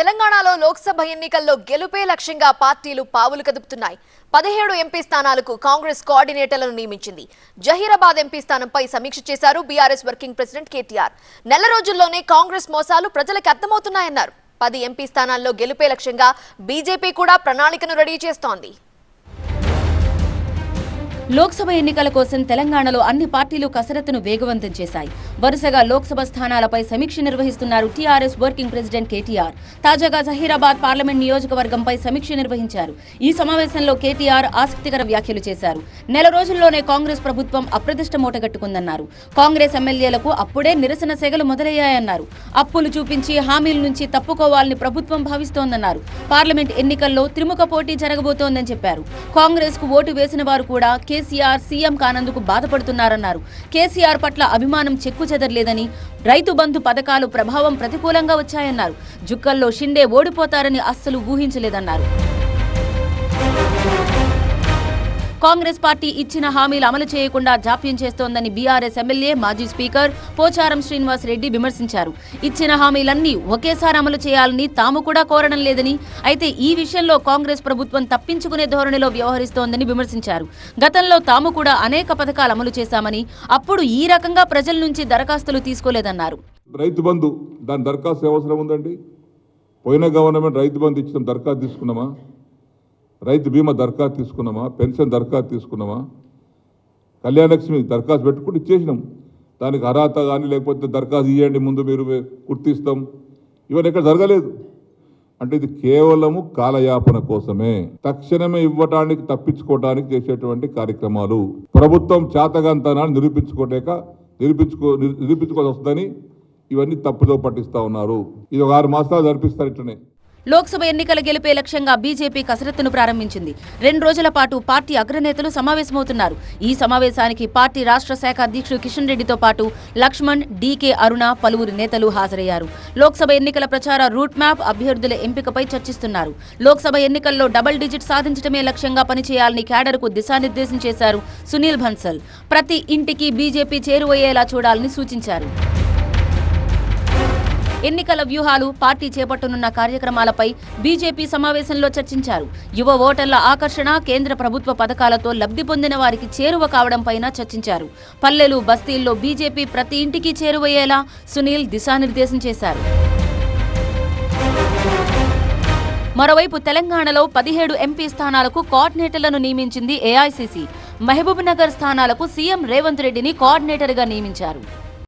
తెలంగాణలో లోక్సభ ఎన్నికల్లో గెలుపే లక్ష్యంగా పార్టీలు పావులు కదుపుతున్నాయి. పదిహేడు ఎంపీ స్థానాలకు కాంగ్రెస్ కోఆర్డినేటర్లను నియమించింది. జహీరాబాద్ ఎంపీ స్థానంపై సమీక్ష చేశారు బీఆర్ఎస్ వర్కింగ్ ప్రెసిడెంట్ కేటీఆర్. నెల రోజుల్లోనే కాంగ్రెస్ మోసాలు ప్రజలకు అర్థమవుతున్నాయన్నారు. పది ఎంపీ స్థానాల్లో గెలుపే లక్ష్యంగా బీజేపీ కూడా ప్రణాళికను రెడీ చేస్తోంది. లోక్సభ ఎన్నికల కోసం తెలంగాణలో అన్ని పార్టీలు కసరత్తును వేగవంతం చేశాయి. వరుసగా లోక్సభ స్థానాలపై సమీక్ష నిర్వహిస్తున్నారు టీఆర్ఎస్ వర్కింగ్ ప్రెసిడెంట్ కేటీఆర్. తాజాగా జహీరాబాద్ పార్లమెంట్ నియోజకవర్గంపై సమీక్ష నిర్వహించారు. ఈ సమావేశంలో కేటీఆర్ ఆసక్తికర వ్యాఖ్యలు చేశారు. నెల రోజుల్లోనే కాంగ్రెస్ ప్రభుత్వం అప్రదిష్ట మూటగట్టుకుందన్నారు. కాంగ్రెస్ ఎమ్మెల్యేలకు అప్పుడే నిరసన సెగలు మొదలయ్యాయన్నారు. అప్పులు చూపించి హామీల నుంచి తప్పుకోవాలని ప్రభుత్వం భావిస్తోందన్నారు. పార్లమెంట్ ఎన్నికల్లో త్రిముఖ పోటీ జరగబోతోందని చెప్పారు. కాంగ్రెస్కు ఓటు వేసిన వారు కూడా కేసీఆర్ సీఎం కానందుకు బాధపడుతున్నారన్నారు. కేసీఆర్ పట్ల అభిమానం చెక్కు చెదరలేదని రైతు బంధు పథకాలు ప్రభావం ప్రతికూలంగా వచ్చాయన్నారు. జుక్కల్లో షిండే ఓడిపోతారని అస్సలు ఊహించలేదన్నారు. కాంగ్రెస్ పార్టీ ఇచ్చిన హామీలు అమలు చేయకుండా జాప్యం చేస్తోందని బీఆర్ఎస్ ఎమ్మెల్యే మాజీ స్పీకర్ పోచారం శ్రీనివాస్ రెడ్డి విమర్శించారు. ఇచ్చిన హామీలన్నీ ఒకేసారి అమలు చేయాలని తాము కూడా కోరడం లేదని అయితే ఈ విషయంలో కాంగ్రెస్ ప్రభుత్వం తప్పించుకునే ధోరణిలో వ్యవహరిస్తోందని విమర్శించారు. గతంలో తాము కూడా అనేక పథకాలు అమలు చేశామని అప్పుడు ఈ రకంగా ప్రజల నుంచి దరఖాస్తులు తీసుకోలేదన్నారు. రైతు బంధు దాని దరఖాస్తు అవసరం ఉందండి? పోయిన గవర్నమెంట్ రైతు బంధు ఇచ్చిన దరఖాస్తు తీసుకున్నామా? రైతు బీమా దరఖాస్తు తీసుకున్నామా? పెన్షన్ దరఖాస్తు తీసుకున్నామా? కళ్యాణలక్ష్మి దరఖాస్తు పెట్టుకుంటే ఇచ్చేసినాం. దానికి అర్హత కానీ లేకపోతే దరఖాస్తు ఇవ్వండి ముందు మీరు గుర్తిస్తాం. ఇవన్నీ ఎక్కడ జరగలేదు. అంటే ఇది కేవలము కాలయాపన కోసమే. తక్షణమే ఇవ్వటానికి తప్పించుకోవడానికి చేసేటువంటి కార్యక్రమాలు. ప్రభుత్వం చేతగంతనాన్ని నిరూపించుకోలేక నిరూపించుకో నిరూపించుకోవాల్సి వస్తుందని ఇవన్నీ తప్పుదో పట్టిస్తా ఉన్నారు. ఇది ఒక ఆరు మాసాలు జరిపిస్తారు ఇట్లనే. లోక్సభ ఎన్నికల గెలిపే లక్ష్యంగా బీజేపీ కసరత్తును ప్రారంభించింది. రెండు రోజుల పాటు పార్టీ అగ్రనేతలు సమావేశమవుతున్నారు. ఈ సమావేశానికి పార్టీ రాష్ట్ర శాఖ అధ్యక్షుడు కిషన్ రెడ్డితో పాటు లక్ష్మణ్ డీకే అరుణ పలువురు నేతలు హాజరయ్యారు. లోక్సభ ఎన్నికల ప్రచార రూట్ మ్యాప్ అభ్యర్థుల ఎంపికపై చర్చిస్తున్నారు. లోక్సభ ఎన్నికల్లో డబుల్ డిజిట్ సాధించడమే లక్ష్యంగా పనిచేయాలని క్యాడర్కు దిశానిర్దేశం చేశారు సునీల్ భన్సల్ ప్రతి ఇంటికి బీజేపీ చేరువయ్యేలా చూడాలని సూచించారు. ఎన్నికల వ్యూహాలు పార్టీ చేపట్టనున్న కార్యక్రమాలపై బీజేపీ సమావేశంలో చర్చించారు. యువ ఓటర్ల ఆకర్షణ కేంద్ర ప్రభుత్వ పథకాలతో లబ్ధి పొందిన వారికి చేరువ కావడంపైన చర్చించారు. పల్లెలు బస్తీల్లో బీజేపీ ప్రతి ఇంటికి చేరువయ్యేలా సునీల్ దిశానిర్దేశం చేశారు. మరోవైపు తెలంగాణలో పదిహేడు ఎంపీ స్థానాలకు కోఆర్డినేటర్లను నియమించింది ఏఐసీసీ. మహబూబ్ నగర్ స్థానాలకు సీఎం రేవంత్ రెడ్డిని కోఆర్డినేటర్గా నియమించారు.